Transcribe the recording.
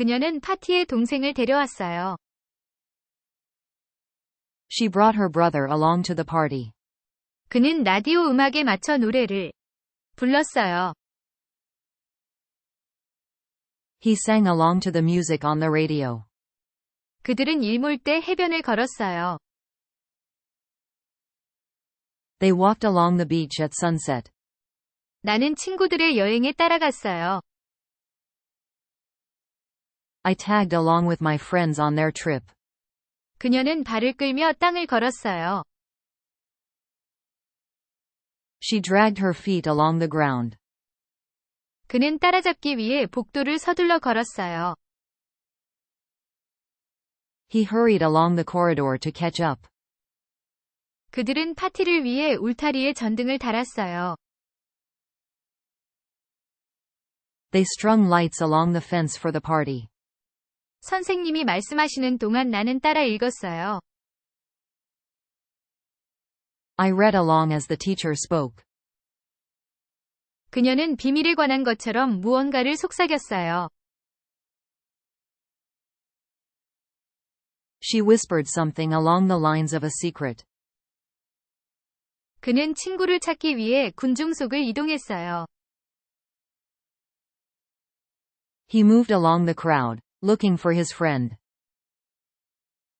그녀는 파티에 동생을 데려왔어요. She brought her brother along to the party. 그는 라디오 음악에 맞춰 노래를 불렀어요. He sang along to the music on the radio. 그들은 일몰 때 해변을 걸었어요. They walked along the beach at sunset. 나는 친구들의 여행에 따라갔어요. I tagged along with my friends on their trip. 그녀는 발을 끌며 땅을 걸었어요. She dragged her feet along the ground. 그는 따라잡기 위해 복도를 서둘러 걸었어요. He hurried along the corridor to catch up. 그들은 파티를 위해 울타리에 전등을 달았어요. They strung lights along the fence for the party. 선생님이 말씀하시는 동안 나는 따라 읽었어요. I read along as the teacher spoke. 그녀는 비밀에 관한 것처럼 무언가를 속삭였어요. She whispered something along the lines of a secret. 그는 친구를 찾기 위해 군중 속을 이동했어요. He moved along the crowd, looking for his friend.